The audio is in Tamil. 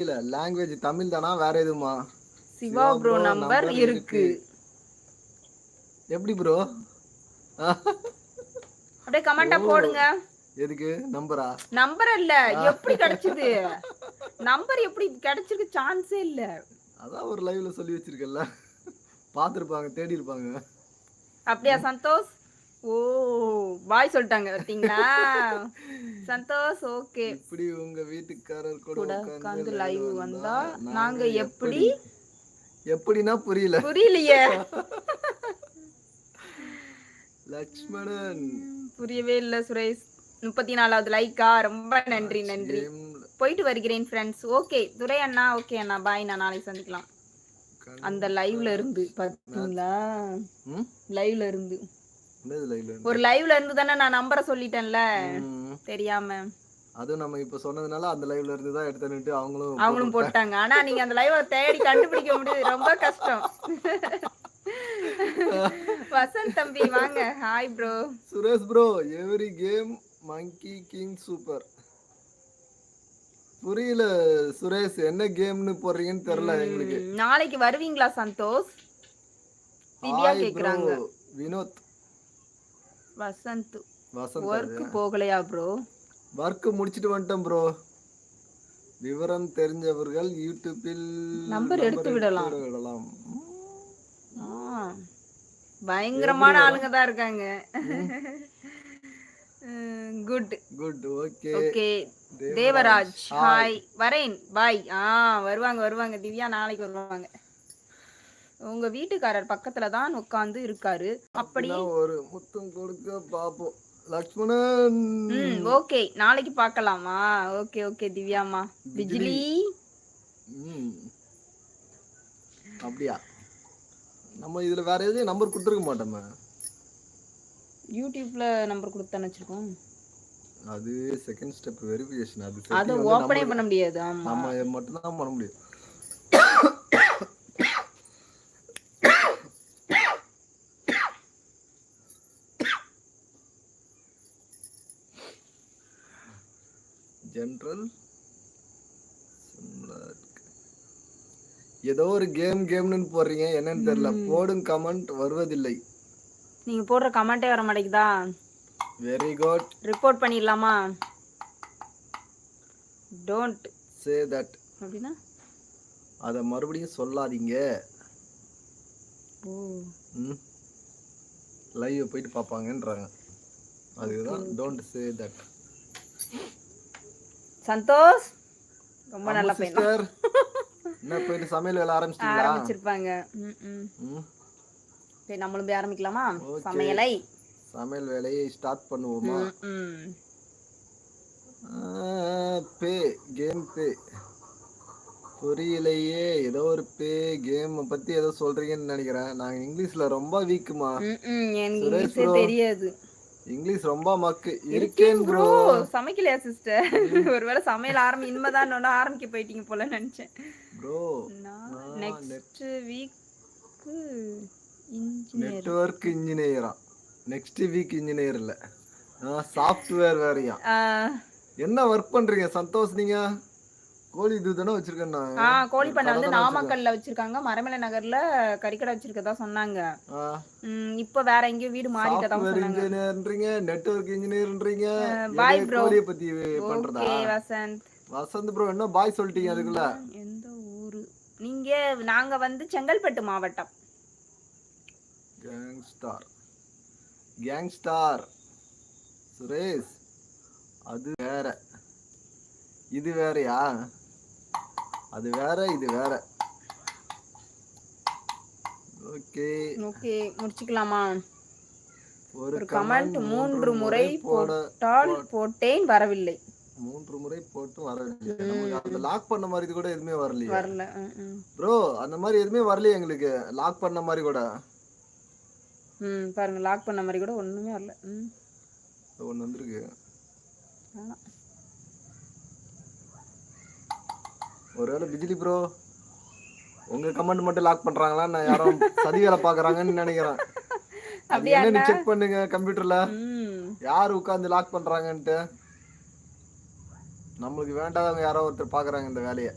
இல்ல லாங்குவேஜ் தமிழ் தானா? வேற எதுமா சிவா ப்ரோ நம்பர் இருக்கு. எப்படி ப்ரோ அப்படியே கமெண்டா போடுங்க. எதுக்கு? நம்பரா நம்பர் இல்ல. எப்படி கிடைச்சது? நம்பர் எப்படி கிடைச்சிருக்கு? சான்ஸே இல்ல. அதான் ஒரு லைவ்ல சொல்லி வச்சிருக்கல பார்த்துருப்பாங்க தேடி இருப்பாங்க அப்படியா சந்தோஷ்? ஓ பாய் சொல்லிட்டாங்க பார்த்தீங்களா சந்தோஷ் ஓகே. இப்படி உங்க வீட்டுக்காரர் கூட உட்கார்ந்து லைவ் வந்தா நாங்க எப்படி எப்படின்னா புரியல. புரியலையே. லக்ஷ்மணன். புரியவே இல்ல சுரேஷ். முப்பத்தி நாலாவது லைக்கா ரொம்ப நன்றி நன்றி. போயிட்டு வருகிறேன் ஃப்ரெண்ட்ஸ் ஓகே துரை அண்ணா ஓகே அண்ணா. பாய் நான் நாளைக்கு சந்திக்கலாம். அந்த லைவ்ல இருந்து பாத்தீங்களா? லைவ்ல இருந்து. ஒரு லைவ்ல இருந்து தானே நான் நம்பரை சொல்லிட்டேன்ல. தெரியாம. அதுவும் நம்ம இப்ப சொன்னதுனால அந்த லைவ்ல இருந்து தான் எடுத்துட்டு அவங்களும் அவங்களும் போட்டாங்க ஆனா நீங்க அந்த லைவ தேடி கண்டுபிடிக்க முடியுது ரொம்ப கஷ்டம். வசந்த் தம்பி வாங்க. Hi bro Suresh bro every game monkey king super புரியல சுரேஷ் என்ன கேம்னு போடுறீங்கன்னு தெரியல எங்களுக்கு. நாளைக்கு வருவீங்களா சந்தோஷ்? திவ்யா கேக்குறாங்க. வினோத். வசந்த். ஒர்க் போகலையா ப்ரோ ஒர்க் முடிச்சிட்டு வந்துட்டோம் ப்ரோ விவரம் தெரிஞ்சவர்கள் யூடியூப்பில் நம்பர் எடுத்து விடலாம். விடலாம். பயங்கரமான ஆளுங்க தான் இருக்காங்க. Good good okay okay Devaraj. Hi வரேன் பாய் ஆ வருவாங்க வருவாங்க. திவ்யா நாளைக்கு வருவாங்க. உங்க வீட்டுக்காரர் பக்கத்துல தான் உட்கார்ந்து இருக்காரு. அப்படி ஒரு முத்தம் கொடுக்க பாப்போம். லக்ஷ்மணன். ஓகே. நாளைக்கு பார்க்கலாமா ஓகே ஓகே திவ்யாம்மா. பிஜிலி. அப்படியா? நம்ம இதுல வேற எதுவும் நம்பர் கொடுத்துருக்க மாட்டோமே. யூடியூப்ல நம்பர் கொடுத்தான்னு வச்சிருக்கோம் அது செகண்ட் ஸ்டெப் வெரிஃபிகேஷன் அது அதை நம்ம- பண்ண முடியாது. ஆமா. நம்ம மட்டும் தான் பண்ண முடியும். ஜென்ரல் ஏதோ ஒரு கேம் கேம்னு போடுறீங்க என்னன்னு தெரியல. போடும் கமெண்ட் வருவதில்லை. நீங்க போடுற கமெண்டே வர மாட்டேங்குதா? வெரி குட் ரிப்போர்ட் பண்ணிடலாமா? டோன்ட் சே தட் அப்படின்னா? அதை மறுபடியும் சொல்லாதீங்க. ஓ. லைவ் போயிட்டு பார்ப்பாங்கன்றாங்க. அதுதான் டோன்ட் சே தட் சந்தோஷ் ரொம்ப நல்ல பையன். என்ன போயிட்டு சமையல் வேலை ஆரம்பிச்சிட்டீங்களா? ஆரம்பிச்சிருப்பாங்க. சரி நம்மளும் போய் ஆரம்பிக்கலாமா. சமையலை? சமையல் வேலையை ஸ்டார்ட் பண்ணுவோமா. பே கேம் பே. புரியலையே. ஏதோ ஒரு பே கேம் பத்தி ஏதோ சொல்றீங்கன்னு நினைக்கிறேன். நாங்க இங்கிலீஷ்ல ரொம்ப வீக்குமா. தெரியாது. இங்கிலீஷ் ரொம்ப மக்கு. இருக்கேன் ப்ரோ சமைக்கலையா சிஸ்டர் ஒருவேளை சமையல் ஆரம்பி இனிமேதான் நான் ஆரம்பிக்க போயிட்டீங்க போல நினைச்சேன். ப்ரோ நான் நான் நெக்ஸ்ட் வீக்கு இன்ஜினியர் நெட்வொர்க் இன்ஜினியரா நெக்ஸ்ட் வீக் இன்ஜினியர் இல்ல. சாஃப்ட்வேர் வேறயா? என்ன ஒர்க் பண்றீங்க சந்தோஷ் நீங்க? கோழி இது தானே வச்சிருக்கேன் ஆ கோழி பண்ணை வந்து நாமக்கல்ல வச்சிருக்காங்க. மரமலை நகர்ல கறிக்கடை வச்சிருக்கதா சொன்னாங்க. இப்போ வேற எங்கேயோ வீடு மாறிட்டதா சொன்னாங்க. இன்ஜினியர்ன்றீங்க நெட்வொர்க் இன்ஜினியர்ன்றீங்க bro. கோழியை பத்தி பண்றதா? ஓகே வசந்த். வசந்த் ப்ரோ என்ன பாய் சொல்லிட்டீங்க அதுக்குள்ள? எந்த ஊரு? நீங்க நாங்க வந்து செங்கல்பட்டு மாவட்டம். கேங்ஸ்டார் கேங்ஸ்டார் சுரேஷ் அது வேற. இது வேறயா? அது வேற இது வேற. ஓகே. ஓகே முடிச்சுக்கலாமா? ஒரு கமெண்ட் மூன்று முறை போட்டால் போட்டேன் வரவில்லை. மூன்று முறை போட்டு நமக்கு அந்த லாக் பண்ண மாதிரி கூட எதுவுமே வரலையே. வரல ம். ப்ரோ அந்த மாதிரி எதுவுமே வரலையே எங்களுக்கு. லாக் பண்ண மாதிரி கூட. ம் பாருங்க லாக் பண்ண மாதிரி கூட ஒண்ணுமே வரல. ம். ஒன்று வந்திருக்கு ஆமா. ஒருவேளை பிஜிலி ப்ரோ உங்க கமெண்ட் மட்டும் லாக் பண்றாங்களா? நான் யாரும் சதி வேலை பாக்குறாங்கன்னு நினைக்கிறேன். என்னன்னு செக் பண்ணுங்க கம்ப்யூட்டர்ல யார் உட்கார்ந்து லாக் பண்றாங்கன்ட்டு. நம்மளுக்கு வேண்டாதவங்க யாரோ ஒருத்தர் பாக்குறாங்க இந்த வேலையை.